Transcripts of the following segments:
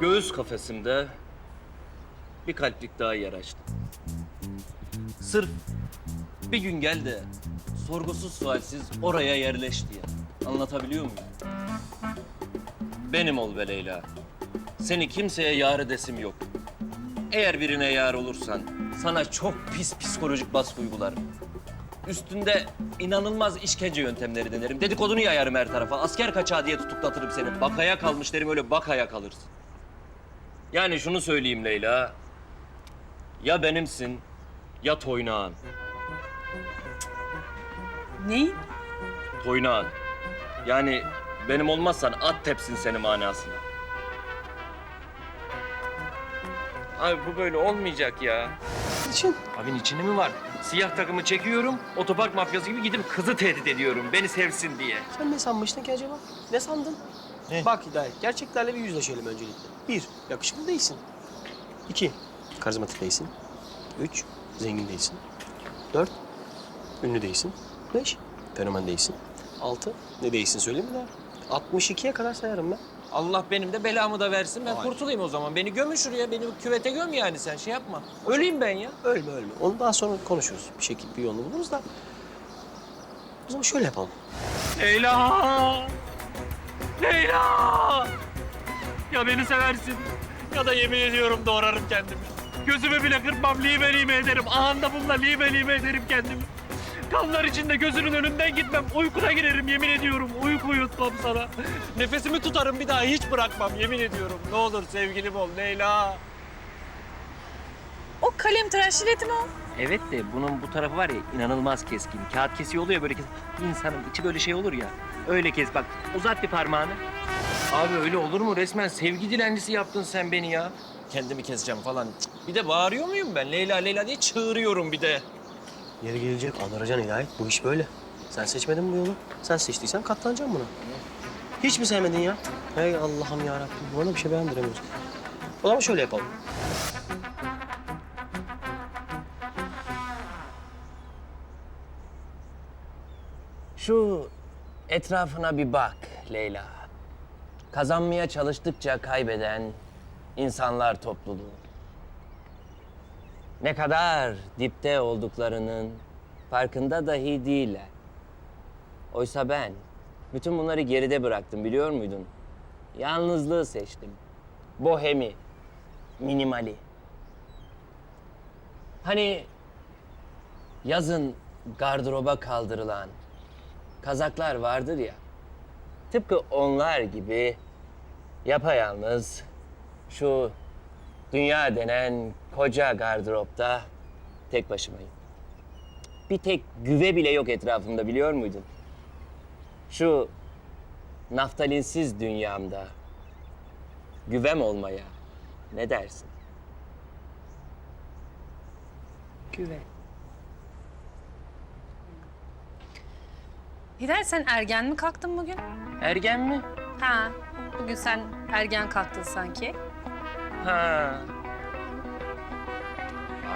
Göğüs kafesimde bir kalplik daha yer açtı. Sırf bir gün gel de sorgusuz sualsiz oraya yerleş diye. Anlatabiliyor muyum? Benim ol be Leyla. Seni kimseye yar edesim yok. Eğer birine yar olursan sana çok pis psikolojik baskı uygularım. Üstünde inanılmaz işkence yöntemleri denerim. Dedikodunu yayarım her tarafa. Asker kaçağı diye tutuklatırım seni. Bakaya kalmış derim öyle bakaya kalırsın. Yani şunu söyleyeyim Leyla. Ya benimsin ya toynağın. Neyi? Toynağın. Yani benim olmazsan at tepsin seni manasına. Abi bu böyle olmayacak ya. için. Abin içinde mi var? Siyah takımı çekiyorum, otopark mafyası gibi gidip kızı tehdit ediyorum. Beni sevsin diye. Sen ne sanmıştın ki acaba? Ne sandın? Ne? Bak Hidayet, gerçeklerle bir yüzleşelim öncelikle. Bir, yakışıklı değilsin. İki, karizmatik değilsin. Üç, zengin değilsin. Dört, ünlü değilsin. Beş, fenomen değilsin. Altı, ne değilsin söyleyeyim mi daha? 62'ye kadar sayarım ben. Allah benim de belamı da versin. Ben Vay. kurtulayım o zaman. Beni gömün şuraya. Beni küvete göm yani sen şey yapma. Öleyim ben ya. Ölme ölme. Onu daha sonra konuşuruz. Bir şekilde bir yolunu buluruz da. O zaman şöyle yapalım. Leyla! Leyla! Ya beni seversin ya da yemin ediyorum doğrarım kendimi. Gözümü bile kırpmam, lime lime ederim. Ahanda bununla lime lime ederim kendimi. Kanlar içinde gözünün önünden gitmem. Uykuna girerim yemin ediyorum. Uyku uyutmam sana. Nefesimi tutarım bir daha hiç bırakmam yemin ediyorum. Ne olur sevgilim ol Leyla. O kalem tıraş jileti mi o? Evet de bunun bu tarafı var ya inanılmaz keskin. Kağıt kesiyor oluyor böyle kes. İnsanın içi böyle şey olur ya. Öyle kes bak. Uzat bir parmağını. Abi öyle olur mu? Resmen sevgi dilencisi yaptın sen beni ya. Kendimi keseceğim falan. Cık, Bir de bağırıyor muyum ben? Leyla Leyla diye çığırıyorum bir de. Yeri gelecek anaracan Hidayet. Bu iş böyle. Sen seçmedin bu yolu. Sen seçtiysen katlanacaksın buna. Hiç mi sevmedin ya? Hey Allah'ım ya Rabbim. Bana bir şey beğendiremiyorsun. O zaman şöyle yapalım. Şu etrafına bir bak Leyla. Kazanmaya çalıştıkça kaybeden insanlar topluluğu. Ne kadar dipte olduklarının farkında dahi değiller. Oysa ben bütün bunları geride bıraktım biliyor muydun? Yalnızlığı seçtim. Bohemi, minimali. Hani yazın gardıroba kaldırılan kazaklar vardır ya. Tıpkı onlar gibi yapayalnız şu dünya denen koca gardıropta tek başımayım. Bir tek güve bile yok etrafımda biliyor muydun? Şu naftalinsiz dünyamda güvem olmaya ne dersin? Güve. Hidayet sen ergen mi kalktın bugün? Ergen mi? Ha, bugün sen ergen kalktın sanki. Ha.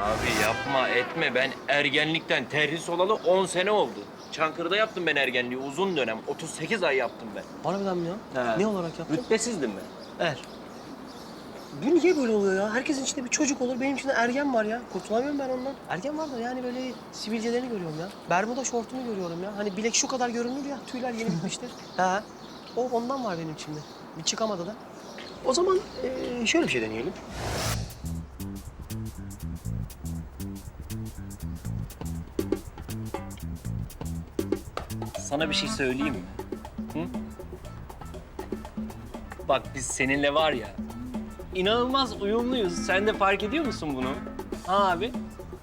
Abi yapma etme. Ben ergenlikten terhis olalı 10 sene oldu. Çankırı'da yaptım ben ergenliği uzun dönem. 38 ay yaptım ben. Harbiden mi ya? Ne olarak yaptın? Rütbesizdim ben. Er. Bu niye böyle oluyor ya? Herkesin içinde bir çocuk olur. Benim içinde ergen var ya. Kurtulamıyorum ben ondan. Ergen var da yani böyle sivilcelerini görüyorum ya. Bermuda şortunu görüyorum ya. Hani bilek şu kadar görünür ya. Tüyler yeni bitmiştir. ha. O ondan var benim içimde. Bir çıkamadı da. O zaman eee, şöyle bir şey deneyelim. Sana bir şey söyleyeyim mi? Hı? Bak biz seninle var ya, inanılmaz uyumluyuz. Sen de fark ediyor musun bunu? Ha abi?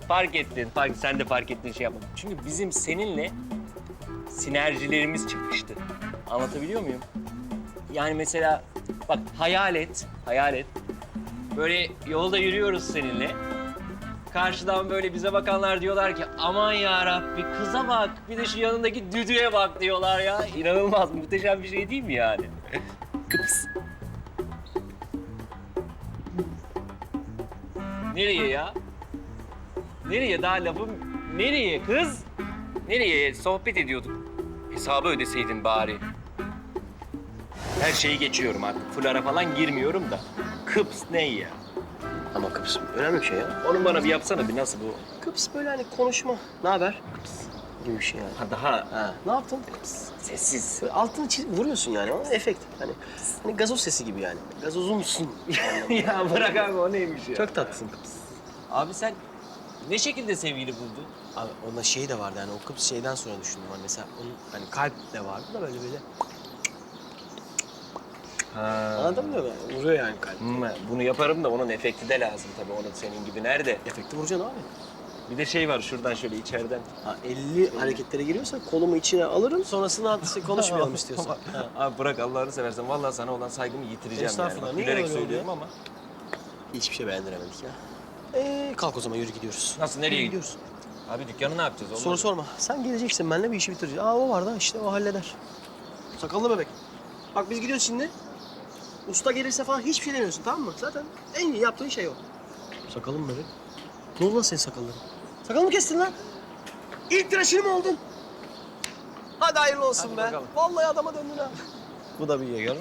Fark ettin, fark, sen de fark ettin şey yapalım. Çünkü bizim seninle sinerjilerimiz çıkmıştı. Anlatabiliyor muyum? Yani mesela bak hayal et, hayal et. Böyle yolda yürüyoruz seninle. Karşıdan böyle bize bakanlar diyorlar ki aman ya Rabbi kıza bak bir de şu yanındaki düdüğe bak diyorlar ya. İnanılmaz muhteşem bir şey değil mi yani? Kıps. Nereye ya? Nereye daha lafım? Nereye kız? Nereye? Sohbet ediyorduk. Hesabı ödeseydin bari. Her şeyi geçiyorum artık. Fulara falan girmiyorum da. Kıps ne ya? Ama Kıbrıs önemli bir şey ya. Onun bana bir yapsana bir nasıl bu? Kıbrıs böyle hani konuşma. Ne haber? Kıbrıs gibi bir şey yani. Ha daha Ha. Ne yaptın? sessiz. Böyle altını çiz- vuruyorsun yani. O efekt. Hani, hani gazoz sesi gibi yani. Gazozumsun. ya bırak abi o neymiş ya? Çok tatlısın. Abi sen ne şekilde sevgili buldun? Abi onda şey de vardı yani o Kıbrıs şeyden sonra düşündüm. Hani mesela onun hani kalp de vardı da böyle böyle. Ha. Anladın mı? Böyle Vuruyor yani kalp. Hmm, bunu yaparım da onun efekti de lazım tabii onun senin gibi nerede? Efekti vuracaksın abi. Bir de şey var şuradan şöyle içeriden. Ha, 50 hareketlere giriyorsan kolumu içine alırım. Sonrasında hadise konuşmayalım istiyorsan. Ha. Abi bırak Allah'ını seversen vallahi sana olan saygımı yitireceğim yani. Estağfurullah, Bak, niye Gülerek öyle söylüyorum oluyor? ama. Hiçbir şey beğendiremedik ya. Ee, kalk o zaman yürü gidiyoruz. Nasıl, nereye gidiyoruz? Abi dükkanı ne yapacağız? Soru sorma. Sen geleceksin benimle bir işi bitireceğiz. Aa o var da işte o halleder. Sakallı bebek. Bak biz gidiyoruz şimdi. Usta gelirse falan hiçbir şey demiyorsun tamam mı? Zaten en iyi yaptığın şey o. Sakalım bebek. Ne oldu lan senin sakalların? Sakalımı mı kestin lan? İlk tıraşını mı oldun? Hadi hayırlı olsun Hadi be. bakalım. Vallahi adama döndün ha. Bu da bir yegara.